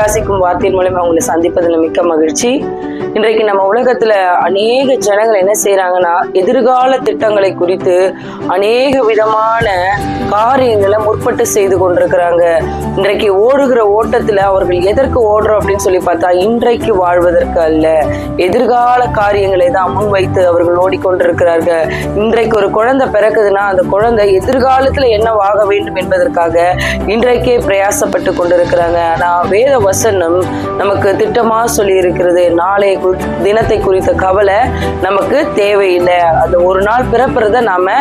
பிரகாசிக்கும் வார்த்தையின் மூலமா உங்களை சந்திப்பதில் மிக்க மகிழ்ச்சி. இன்றைக்கு நம்ம உலகத்துல அநேக ஜனங்கள் என்ன செய்யறாங்கன்னா எதிர்கால திட்டங்களை குறித்து அநேக விதமான காரியங்களை முற்பட்டு செய்து கொண்டிருக்கிறாங்க. இன்றைக்கு ஓடுகிற ஓட்டத்துல அவர்கள் எதற்கு ஓடுறோம் அப்படின்னு சொல்லி பார்த்தா இன்றைக்கு வாழ்வதற்கு அல்ல. எதிர்கால காரியங்களை தான் முன்வைத்து அவர்கள் ஓடிக்கொண்டிருக்கிறார்கள். இன்றைக்கு ஒரு குழந்தை பிறக்குதுன்னா அந்த குழந்தை எதிர்காலத்துல என்னவாக வேண்டும் என்பதற்காக இன்றைக்கே பிரயாசப்பட்டு கொண்டிருக்கிறாங்க. ஆனா வேத வசனம் நமக்கு திட்டமாக சொல்லி இருக்கிறது நாளை தினத்தை குறித்த கவலை நமக்கு தேவையில்லை. அந்த ஒரு நாள் பிறப்புறத நாம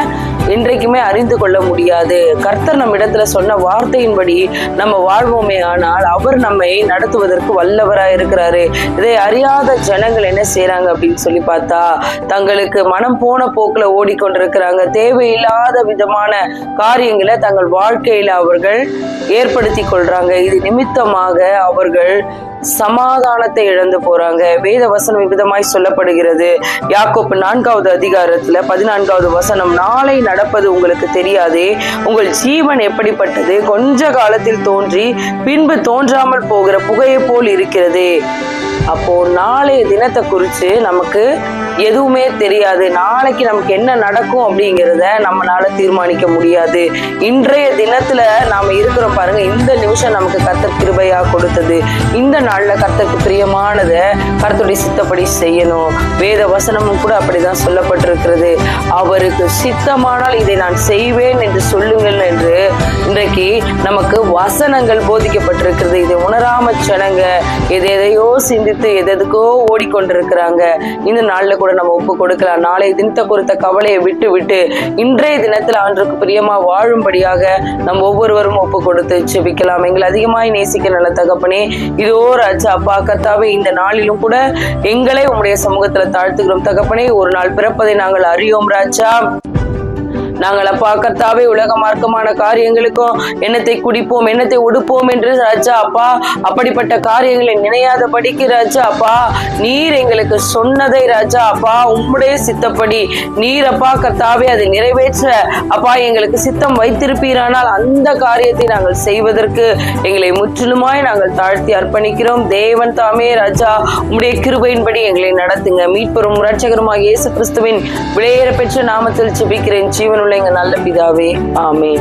இன்றைக்குமே அறிந்து கொள்ள முடியாது. கர்த்தர் நம்ம இடத்துல சொன்ன வார்த்தையின்படி நம்ம வாழ்வோமே ஆனால் அவர் நம்மை நடத்துவதற்கு வல்லவராக இருக்கிறாரு. இதை அறியாத ஜனங்கள் என்ன செய்யறாங்க அப்படின்னு சொல்லி பார்த்தா தங்களுக்கு மனம் போன போக்குல ஓடிக்கொண்டிருக்கிறாங்க. தேவையில்லாத விதமான காரியங்களை தங்கள் வாழ்க்கையில அவர்கள் ஏற்படுத்தி கொள்றாங்க. இது நிமித்தமாக அவர்கள் சமாதானத்தை இழந்து போறாங்க. வேத வசனம் விதமாய் சொல்லப்படுகிறது. யாக்கோப்பு நான்காவது அதிகாரத்துல பதினான்காவது வசனம் நாளை நடப்பது உங்களுக்கு தெரியாதே உங்கள் ஜீவன் எப்படிப்பட்டது? கொஞ்ச காலத்தில் தோன்றி பின்பு தோன்றாமல் போகிற புகையை போல் இருக்கிறது. அப்போ நாளைய தினத்தை குறித்து நமக்கு எதுவுமே தெரியாது. நாளைக்கு நமக்கு என்ன நடக்கும் அப்படிங்கிறத நம்மளால தீர்மானிக்க முடியாது. இன்றைய தினத்துல நாம இருக்கிறோம் பாருங்க இந்த நிமிஷம் நமக்கு கத்தர் கிருபையா கொடுத்தது. இந்த நாள்ல கத்தருக்கு பிரியமானதை கருத்துடைய சித்தப்படி செய்யணும். வேத வசனமும் கூட அப்படிதான் சொல்லப்பட்டிருக்கிறது. அவருக்கு சித்தமானால் இதை நான் செய்வேன் என்று சொல்லுங்கள் இன்னைக்கு நமக்கு வசனங்கள் போதிக்கப்பட்டிருக்கிறது. இதை உணராம ஜனங்க எது எதையோ சிந்தித்து எதெதுக்கோ ஓடிக்கொண்டிருக்கிறாங்க. இந்த நாள்ல கூட நம்ம ஒப்பு கொடுக்கலாம். நாளைய தினத்தை குறித்த கவலையை விட்டு விட்டு இன்றைய தினத்துல ஆண்டுக்கு பிரியமா வாழும்படியாக நம்ம ஒவ்வொருவரும் ஒப்பு கொடுத்து செபிக்கலாம். எங்களை அதிகமாய் நேசிக்க நல்ல தகப்பனே இதோ ராஜா அப்பா கத்தாவே இந்த நாளிலும் கூட எங்களை உங்களுடைய சமூகத்துல தாழ்த்துகிறோம். தகப்பனே ஒரு நாள் பிறப்பதை நாங்கள் அறியோம் ராஜா. நாங்கள் அப்பா கர்த்தாவே உலக மார்க்கமான காரியங்களுக்கும் எண்ணத்தை குடிப்போம் எண்ணத்தை உடுப்போம் என்று ராஜா அப்பா அப்படிப்பட்ட காரியங்களை நினையாத படிக்கு ராஜா அப்பா நீர் எங்களுக்கு சொன்னதை ராஜா அப்பா உம்முடைய சித்தப்படி. நீர் அப்பா கர்த்தாவே அதை நிறைவேற்ற அப்பா எங்களுக்கு சித்தம் வைத்திருப்பீரானால் அந்த காரியத்தை நாங்கள் செய்வதற்கு எங்களை முற்றிலுமாய் நாங்கள் தாழ்த்தி அர்ப்பணிக்கிறோம். தேவன் தாமே ராஜா உம்முடைய கிருபையின்படி எங்களை நடத்துங்க. மீட்பெரும் ரட்சகருமாக இயேசு கிறிஸ்துவின் விளையேற பெற்ற நாமத்தில் ஜெபிக்கிறேன். ஜீவனுள்ள எங்க நல்ல பிதாவே ஆமே